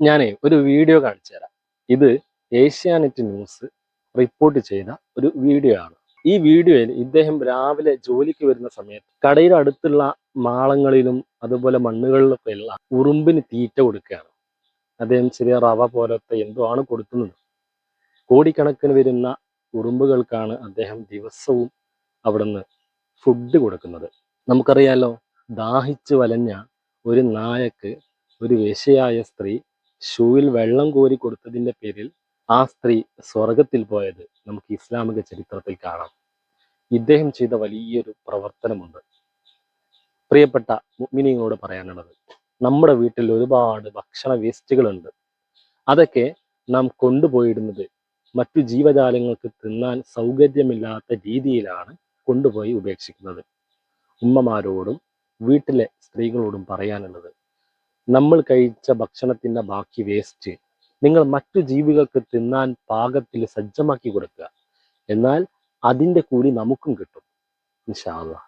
ഞാനേ ഒരു വീഡിയോ കാണിച്ചു തരാം. ഇത് ഏഷ്യാനെറ്റ് ന്യൂസ് റിപ്പോർട്ട് ചെയ്ത ഒരു വീഡിയോ ആണ്. ഈ വീഡിയോയിൽ ഇദ്ദേഹം രാവിലെ ജോലിക്ക് വരുന്ന സമയത്ത് കടയുടെ അടുത്തുള്ള മാളങ്ങളിലും അതുപോലെ മണ്ണുകളിലൊക്കെ ഉള്ള ഉറുമ്പിന് തീറ്റ കൊടുക്കുകയാണ്. അദ്ദേഹം ചെറിയ റവ പോലത്തെ എന്തോ ആണ് കൊടുക്കുന്നത്. കോടിക്കണക്കിന് വരുന്ന ഉറുമ്പുകൾക്കാണ് അദ്ദേഹം ദിവസവും അവിടുന്ന് ഫുഡ് കൊടുക്കുന്നത്. നമുക്കറിയാലോ ദാഹിച്ചു വലഞ്ഞ ഒരു നായക്ക് ഒരു വേശയായ സ്ത്രീ ഷൂവിൽ വെള്ളം കോരി കൊടുത്തതിന്റെ പേരിൽ ആ സ്ത്രീ സ്വർഗത്തിൽ പോയത് നമുക്ക് ഇസ്ലാമിക ചരിത്രത്തിൽ കാണാം. ഇദ്ദേഹം ചെയ്ത വലിയൊരു പ്രവർത്തനമുണ്ട്. പ്രിയപ്പെട്ട മുഗ്മിനിയോട് പറയാനുള്ളത് നമ്മുടെ വീട്ടിൽ ഒരുപാട് ഭക്ഷണ വേസ്റ്റുകളുണ്ട്. അതൊക്കെ നാം കൊണ്ടുപോയിടുന്നത് മറ്റു ജീവജാലങ്ങൾക്ക് തിന്നാൻ സൗകര്യമില്ലാത്ത രീതിയിലാണ് കൊണ്ടുപോയി ഉപേക്ഷിക്കുന്നത്. ഉമ്മമാരോടും വീട്ടിലെ സ്ത്രീകളോടും പറയാനുള്ളത് നമ്മൾ കഴിച്ച ഭക്ഷണത്തിന്റെ ബാക്കി വേസ്റ്റ് നിങ്ങൾ മറ്റു ജീവികൾക്ക് തിന്നാൻ പാകത്തിൽ സജ്ജമാക്കി കൊടുക്കുക. എന്നാൽ അതിന്റെ കൂലി നമുക്കും കിട്ടും. ഇൻഷാ അല്ലാ